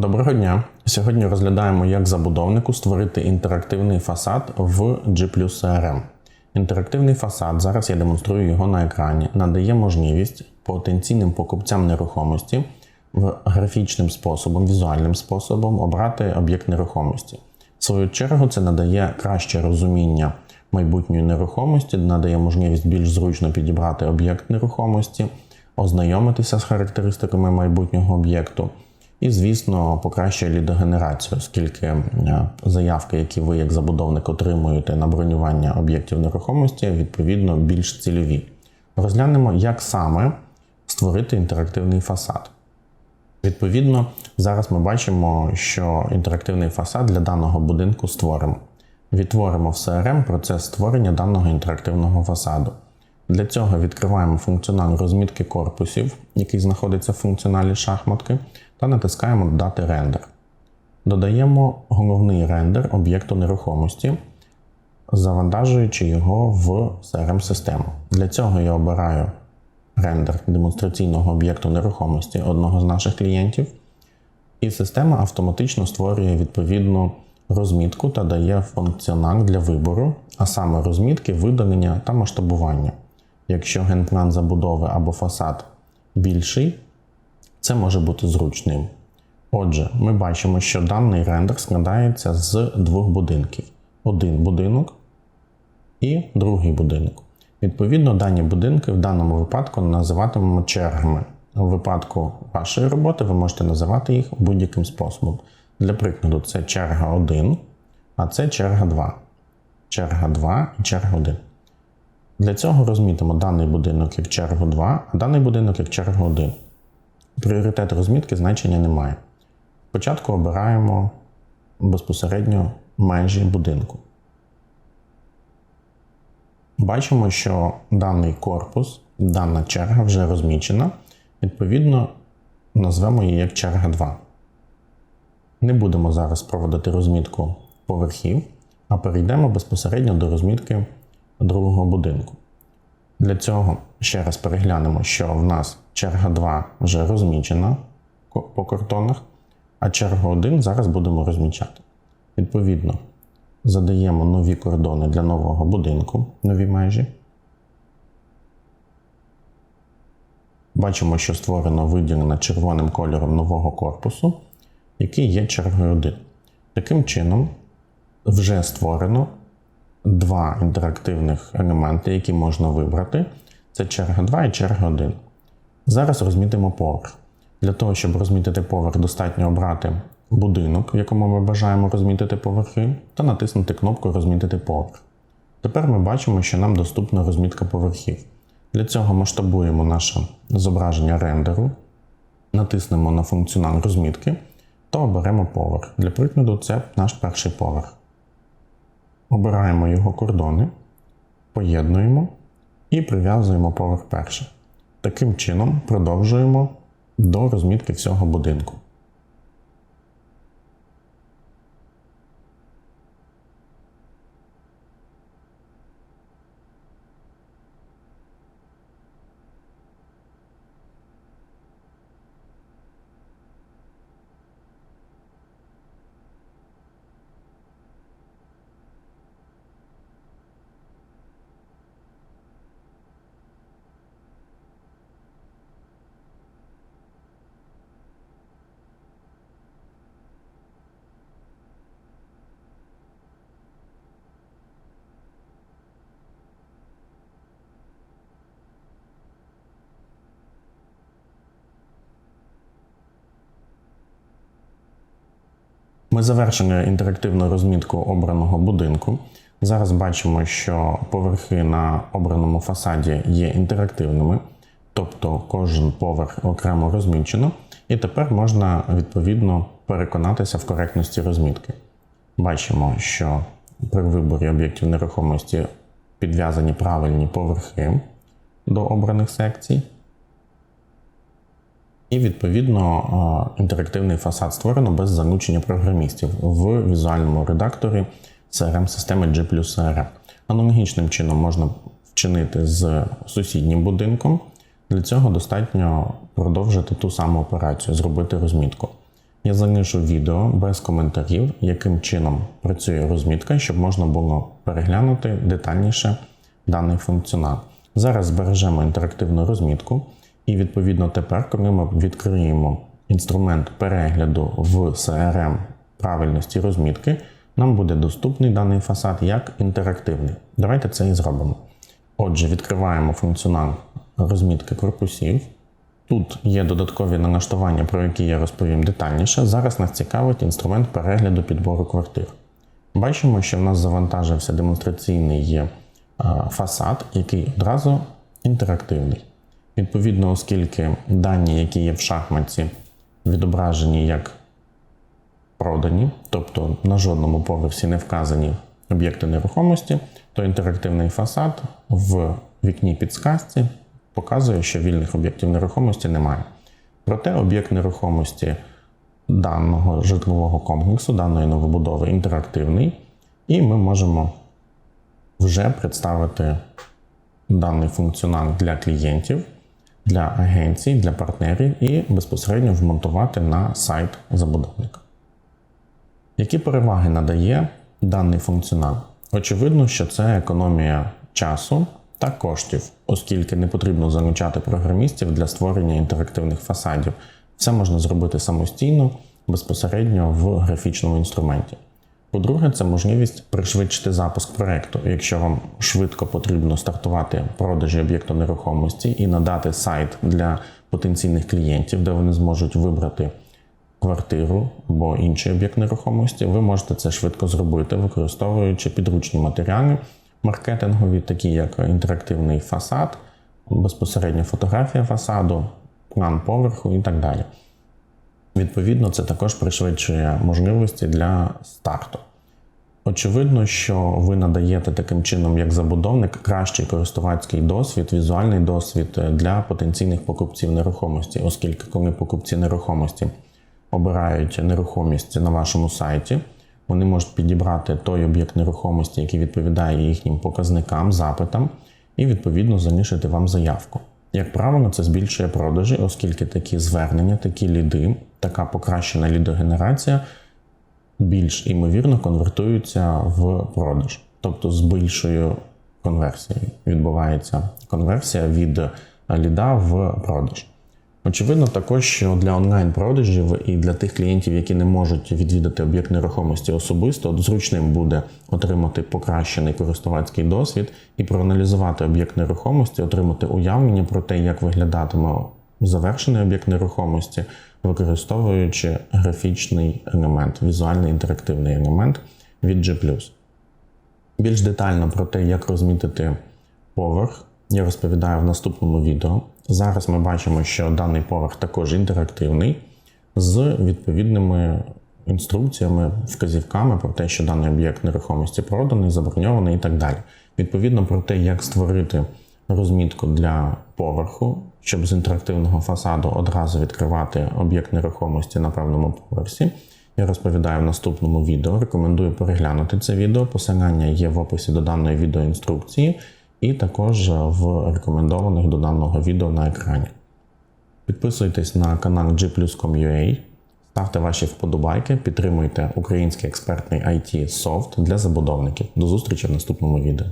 Доброго дня! Сьогодні розглядаємо, як забудовнику створити інтерактивний фасад в G CRM. Інтерактивний фасад, зараз я демонструю його на екрані, надає можливість потенційним покупцям нерухомості графічним способом, візуальним способом обрати об'єкт нерухомості. В свою чергу, це надає краще розуміння майбутньої нерухомості, надає можливість більш зручно підібрати об'єкт нерухомості, ознайомитися з характеристиками майбутнього об'єкту. І, звісно, покращує лідогенерацію, оскільки е, заявки, які ви як забудовник отримуєте на бронювання об'єктів нерухомості, відповідно більш цільові. Розглянемо, як саме створити інтерактивний фасад. Відповідно, зараз ми бачимо, що інтерактивний фасад для даного будинку створимо. Відтворимо в CRM процес створення даного інтерактивного фасаду. Для цього відкриваємо функціонал розмітки корпусів, який знаходиться в функціоналі шахматки, та натискаємо Додати рендер. Додаємо головний рендер об'єкту нерухомості, завантажуючи його в CRM-систему. Для цього я обираю рендер демонстраційного об'єкту нерухомості одного з наших клієнтів, і система автоматично створює відповідну розмітку та дає функціонал для вибору, а саме розмітки, видалення та масштабування. Якщо генплан забудови або фасад більший, це може бути зручним. Отже, ми бачимо, що даний рендер складається з двох будинків: один будинок і другий будинок. Відповідно, дані будинки в даному випадку називатимемо чергами. У випадку вашої роботи ви можете називати їх будь-яким способом. Для прикладу, це черга 1, а це черга 2. Черга 2 і черга 1. Для цього розмітимо даний будинок як чергу 2, а даний будинок як чергу 1. Пріоритет розмітки значення немає. Спочатку обираємо безпосередньо межі будинку. Бачимо, що даний корпус, дана черга вже розмічена. Відповідно, назвемо її як черга 2. Не будемо зараз проводити розмітку поверхів, а перейдемо безпосередньо до розмітки другого будинку. Для цього ще раз переглянемо, що в нас черга 2 вже розмічена по картонах, а чергу 1 зараз будемо розмічати. Відповідно, задаємо нові кордони для нового будинку, нові межі. Бачимо, що створено виділено червоним кольором нового корпусу, який є чергою 1. Таким чином, вже створено два інтерактивних елементи, які можна вибрати. Це черга 2 і черга 1. Зараз розмітимо поверх. Для того, щоб розмітити поверх, достатньо обрати будинок, в якому ми бажаємо розмітити поверхи, та натиснути кнопку Розмітити поверх. Тепер ми бачимо, що нам доступна розмітка поверхів. Для цього масштабуємо наше зображення рендеру, натиснемо на функціонал розмітки та оберемо поверх. Для прикладу, це наш перший поверх. Обираємо його кордони, поєднуємо і прив'язуємо поверх перший. Таким чином продовжуємо до розмітки всього будинку. Ми завершили інтерактивну розмітку обраного будинку. Зараз бачимо, що поверхи на обраному фасаді є інтерактивними, тобто кожен поверх окремо розмічено, і тепер можна відповідно переконатися в коректності розмітки. Бачимо, що при виборі об'єктів нерухомості підв'язані правильні поверхи до обраних секцій. І відповідно інтерактивний фасад створено без залучення програмістів в візуальному редакторі crm системи G CRM. Аналогічним чином можна вчинити з сусіднім будинком. Для цього достатньо продовжити ту саму операцію, зробити розмітку. Я залишу відео без коментарів, яким чином працює розмітка, щоб можна було переглянути детальніше даний функціонал. Зараз збережемо інтерактивну розмітку, і відповідно тепер, коли ми відкриємо інструмент перегляду в CRM правильності розмітки, нам буде доступний даний фасад як інтерактивний. Давайте це і зробимо. Отже, відкриваємо функціонал розмітки корпусів. Тут є додаткові налаштування, про які я розповім детальніше. Зараз нас цікавить інструмент перегляду підбору квартир. Бачимо, що в нас завантажився демонстраційний е, фасад, який одразу інтерактивний. Відповідно, оскільки дані, які є в шахматці, відображені як продані, тобто на жодному поверсі не вказані об'єкти нерухомості, то інтерактивний фасад в вікні підсказці показує, що вільних об'єктів нерухомості немає. Проте об'єкт нерухомості даного житлового комплексу, даної новобудови інтерактивний, і ми можемо вже представити даний функціонал для клієнтів, для агенцій, для партнерів і безпосередньо вмонтувати на сайт забудовника. Які переваги надає даний функціонал? Очевидно, що це економія часу та коштів, оскільки не потрібно залучати програмістів для створення інтерактивних фасадів. Все можна зробити самостійно, безпосередньо в графічному інструменті. По-друге, це можливість пришвидшити запуск проекту. Якщо вам швидко потрібно стартувати продажі об'єкту нерухомості і надати сайт для потенційних клієнтів, де вони зможуть вибрати квартиру або інший об'єкт нерухомості, ви можете це швидко зробити, використовуючи підручні матеріали маркетингові, такі як інтерактивний фасад, безпосередньо фотографія фасаду, план поверху і так далі. Відповідно, це також пришвидшує можливості для старту. Очевидно, що ви надаєте таким чином, як забудовник, кращий користувацький досвід, візуальний досвід для потенційних покупців нерухомості, оскільки коли покупці нерухомості обирають нерухомість на вашому сайті, вони можуть підібрати той об'єкт нерухомості, який відповідає їхнім показникам, запитам, і відповідно залишити вам заявку. Як правило, це збільшує продажі, оскільки такі звернення, такі ліди, така покращена лідогенерація більш імовірно конвертуються в продаж. Тобто з більшою конверсією відбувається конверсія від ліда в продаж. Очевидно, також що для онлайн-продажів і для тих клієнтів, які не можуть відвідати об'єкт нерухомості особисто, зручним буде отримати покращений користувацький досвід і проаналізувати об'єкт нерухомості, отримати уявлення про те, як виглядатиме завершений об'єкт нерухомості, використовуючи графічний елемент, візуальний інтерактивний елемент від G+. Більш детально про те, як розмітити поверх, я розповідаю в наступному відео. Зараз ми бачимо, що даний поверх також інтерактивний з відповідними інструкціями, вказівками про те, що даний об'єкт нерухомості проданий, заброньований і так далі. Відповідно про те, як створити розмітку для поверху, щоб з інтерактивного фасаду одразу відкривати об'єкт нерухомості на певному поверсі. Я розповідаю в наступному відео. Рекомендую переглянути це відео. Посилання є в описі до даної відеоінструкції і також в рекомендованих до даного відео на екрані. Підписуйтесь на канал gplus.com.ua, ставте ваші вподобайки, підтримуйте український експертний IT софт для забудовників. До зустрічі в наступному відео.